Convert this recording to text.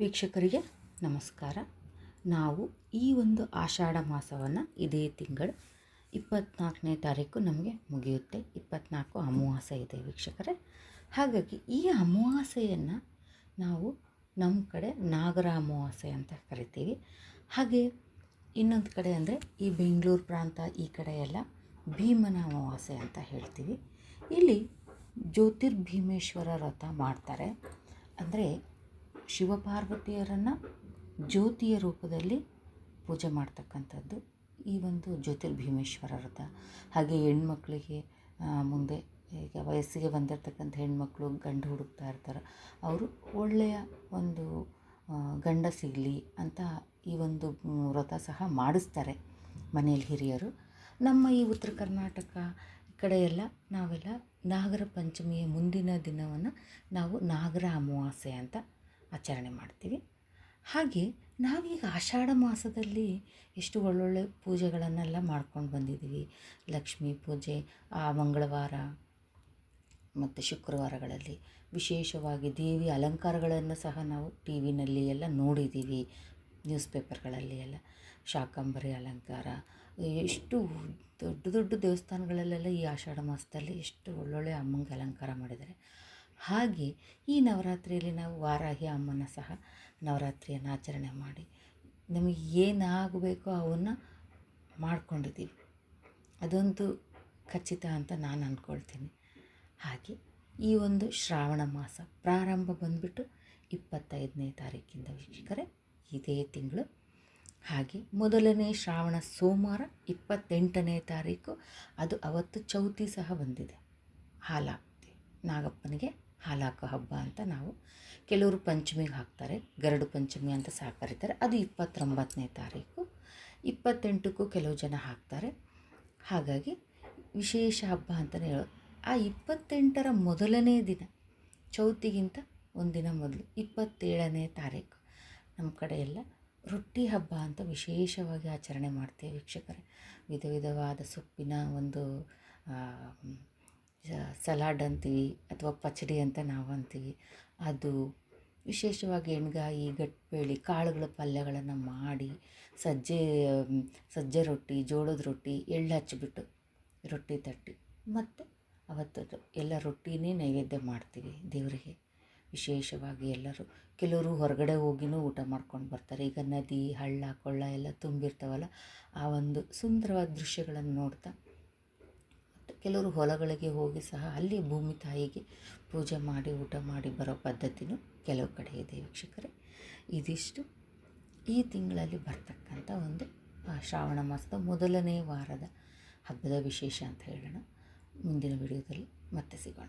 ವೀಕ್ಷಕರಿಗೆ ನಮಸ್ಕಾರ. ನಾವು ಈ ಒಂದು ಆಷಾಢ ಮಾಸವನ್ನು ಇದೇ ತಿಂಗಳು ಇಪ್ಪತ್ತ್ನಾಲ್ಕನೇ ತಾರೀಕು ನಮಗೆ ಮುಗಿಯುತ್ತೆ. ಇಪ್ಪತ್ತ್ನಾಲ್ಕು ಅಮಾವಾಸ್ಯೆ ಇದೆ ವೀಕ್ಷಕರೇ. ಹಾಗಾಗಿ ಈ ಅಮಾವಾಸ್ಯೆಯನ್ನು ನಾವು ನಮ್ಮ ಕಡೆ ನಾಗರ ಅಮಾವಾಸ್ಯೆ ಅಂತ ಕರಿತೀವಿ. ಹಾಗೆ ಇನ್ನೊಂದು ಕಡೆ ಅಂದರೆ ಈ ಬೆಂಗಳೂರು ಪ್ರಾಂತ ಈ ಕಡೆ ಎಲ್ಲ ಭೀಮನ ಅಮಾವಾಸ್ಯೆ ಅಂತ ಹೇಳ್ತೀವಿ. ಇಲ್ಲಿ ಜ್ಯೋತಿರ್ಭೀಮೇಶ್ವರ ವ್ರತ ಮಾಡ್ತಾರೆ. ಅಂದರೆ ಶಿವಪಾರ್ವತಿಯರನ್ನು ಜ್ಯೋತಿಯ ರೂಪದಲ್ಲಿ ಪೂಜೆ ಮಾಡ್ತಕ್ಕಂಥದ್ದು ಈ ಒಂದು ಜ್ಯೋತಿರ್ಭೀಮೇಶ್ವರ ವ್ರತ. ಹಾಗೆ ಹೆಣ್ಮಕ್ಳಿಗೆ ಮುಂದೆ ಈಗ ವಯಸ್ಸಿಗೆ ಬಂದಿರತಕ್ಕಂಥ ಹೆಣ್ಮಕ್ಳು ಗಂಡು ಹುಡುಕ್ತಾ ಇರ್ತಾರೆ, ಅವರು ಒಳ್ಳೆಯ ಒಂದು ಗಂಡ ಸಿಗಲಿ ಅಂತ ಈ ಒಂದು ವ್ರತ ಸಹ ಮಾಡಿಸ್ತಾರೆ ಮನೆಯಲ್ಲಿ ಹಿರಿಯರು. ನಮ್ಮ ಈ ಉತ್ತರ ಕರ್ನಾಟಕ ಕಡೆಯೆಲ್ಲ ನಾವೆಲ್ಲ ನಾಗರ ಪಂಚಮಿಯ ಮುಂದಿನ ದಿನವನ್ನು ನಾವು ನಾಗರ ಅಮಾವಾಸ್ಯೆ ಅಂತ ಆಚರಣೆ ಮಾಡ್ತೀವಿ. ಹಾಗೆ ನಾವೀಗ ಆಷಾಢ ಮಾಸದಲ್ಲಿ ಎಷ್ಟು ಒಳ್ಳೊಳ್ಳೆ ಪೂಜೆಗಳನ್ನೆಲ್ಲ ಮಾಡ್ಕೊಂಡು ಬಂದಿದ್ದೀವಿ. ಲಕ್ಷ್ಮೀ ಪೂಜೆ, ಆ ಮಂಗಳವಾರ ಮತ್ತು ಶುಕ್ರವಾರಗಳಲ್ಲಿ. ವಿಶೇಷವಾಗಿ ದೇವಿ ಅಲಂಕಾರಗಳನ್ನು ಸಹ ನಾವು ಟಿ ವಿನಲ್ಲಿ ಎಲ್ಲ ನೋಡಿದ್ದೀವಿ. ನ್ಯೂಸ್ ಪೇಪರ್ಗಳಲ್ಲಿ ಎಲ್ಲ. ಶಾಕಂಬರಿ ಅಲಂಕಾರ. ಎಷ್ಟು ದೊಡ್ಡ ದೊಡ್ಡ ದೇವಸ್ಥಾನಗಳಲ್ಲೆಲ್ಲ ಈ ಆಷಾಢ ಮಾಸದಲ್ಲಿ ಎಷ್ಟು ಒಳ್ಳೊಳ್ಳೆ ಅಮ್ಮಂಗೆ ಅಲಂಕಾರ ಮಾಡಿದ್ದಾರೆ. ಹಾಗೆ ಈ ನವರಾತ್ರಿಯಲ್ಲಿ ನಾವು ವಾರಾಹಿ ಅಮ್ಮನ ಸಹ ನವರಾತ್ರಿಯನ್ನು ಆಚರಣೆ ಮಾಡಿ ನಮಗೆ ಏನಾಗಬೇಕೋ ಅವನ್ನು ಮಾಡ್ಕೊಂಡಿದ್ದೀವಿ. ಅದೊಂದು ಖಚಿತ ಅಂತ ನಾನು ಅಂದ್ಕೊಳ್ತೀನಿ ಹಾಗೆ ಈ ಒಂದು ಶ್ರಾವಣ ಮಾಸ ಪ್ರಾರಂಭ ಬಂದುಬಿಟ್ಟು ಇಪ್ಪತ್ತೈದನೇ ತಾರೀಕಿಂದ ವೀಕ್ಷಕರೇ, ಇದೇ ತಿಂಗಳು. ಹಾಗೆ ಮೊದಲನೇ ಶ್ರಾವಣ ಸೋಮವಾರ ಇಪ್ಪತ್ತೆಂಟನೇ ತಾರೀಕು, ಅದು ಅವತ್ತು ಚೌತಿ ಸಹ ಬಂದಿದೆ. ಹಾಲಾಗ್ತಿ ನಾಗಪ್ಪನಿಗೆ ಹಾಲಾಕೋ ಹಬ್ಬ ಅಂತ ನಾವು ಕೆಲವರು ಪಂಚಮಿಗೆ ಹಾಕ್ತಾರೆ, ಗರಡು ಪಂಚಮಿ ಅಂತ ಸಹ ಕರೀತಾರೆ. ಅದು ಇಪ್ಪತ್ತೊಂಬತ್ತನೇ ತಾರೀಕು. ಇಪ್ಪತ್ತೆಂಟಕ್ಕೂ ಕೆಲವು ಜನ ಹಾಕ್ತಾರೆ. ಹಾಗಾಗಿ ವಿಶೇಷ ಹಬ್ಬ ಅಂತಲೇ ಹೇಳೋದು ಆ ಇಪ್ಪತ್ತೆಂಟರ ಮೊದಲನೇ ದಿನ, ಚೌತಿಗಿಂತ ಒಂದಿನ ಮೊದಲು, ಇಪ್ಪತ್ತೇಳನೇ ತಾರೀಕು. ನಮ್ಮ ಕಡೆಯೆಲ್ಲ ರೊಟ್ಟಿ ಹಬ್ಬ ಅಂತ ವಿಶೇಷವಾಗಿ ಆಚರಣೆ ಮಾಡ್ತೀವಿ ವೀಕ್ಷಕರೇ. ವಿಧ ವಿಧವಾದ ಸೊಪ್ಪಿನ ಒಂದು ಸಲಾಡ್ ಅಂತೀವಿ ಅಥವಾ ಪಚಡಿ ಅಂತ ನಾವು ಅಂತೀವಿ. ಅದು ವಿಶೇಷವಾಗಿ ಎಣ್ಗಾಯಿ, ಗಟ್ಬೇಳಿ, ಕಾಳುಗಳ ಪಲ್ಯಗಳನ್ನು ಮಾಡಿ ಸಜ್ಜೆ ಸಜ್ಜೆ ರೊಟ್ಟಿ, ಜೋಳದ ರೊಟ್ಟಿ, ಎಳ್ಳು ಹಚ್ಚಿಬಿಟ್ಟು ರೊಟ್ಟಿ ತಟ್ಟಿ. ಮತ್ತು ಅವತ್ತದು ಎಲ್ಲ ರೊಟ್ಟಿನೇ ನೈವೇದ್ಯ ಮಾಡ್ತೀವಿ ದೇವರಿಗೆ. ವಿಶೇಷವಾಗಿ ಎಲ್ಲರೂ ಕೆಲವರು ಹೊರಗಡೆ ಹೋಗಿನೂ ಊಟ ಮಾಡ್ಕೊಂಡು ಬರ್ತಾರೆ. ಈಗ ನದಿ, ಹಳ್ಳ, ಕೊಳ್ಳ ಎಲ್ಲ ತುಂಬಿರ್ತಾವಲ್ಲ, ಆ ಒಂದು ಸುಂದರವಾದ ದೃಶ್ಯಗಳನ್ನು ನೋಡ್ತಾ ಕೆಲವರು ಹೊಲಗಳಿಗೆ ಹೋಗಿ ಸಹ ಅಲ್ಲಿ ಭೂಮಿ ತಾಯಿಗೆ ಪೂಜೆ ಮಾಡಿ, ಊಟ ಮಾಡಿ ಬರೋ ಪದ್ಧತಿನೂ ಕೆಲವು ಕಡೆ ಇದೆ ವೀಕ್ಷಕರೇ. ಇದಿಷ್ಟು. ಈ ತಿಂಗಳಲ್ಲಿ ಬರ್ತಕ್ಕಂಥ ಒಂದು ಶ್ರಾವಣ ಮಾಸದ ಮೊದಲನೇ ವಾರದ ಹಬ್ಬದ ವಿಶೇಷ ಅಂತ ಹೇಳೋಣ. ಮುಂದಿನ ವಿಡಿಯೋದಲ್ಲಿ ಮತ್ತೆ ಸಿಗೋಣ.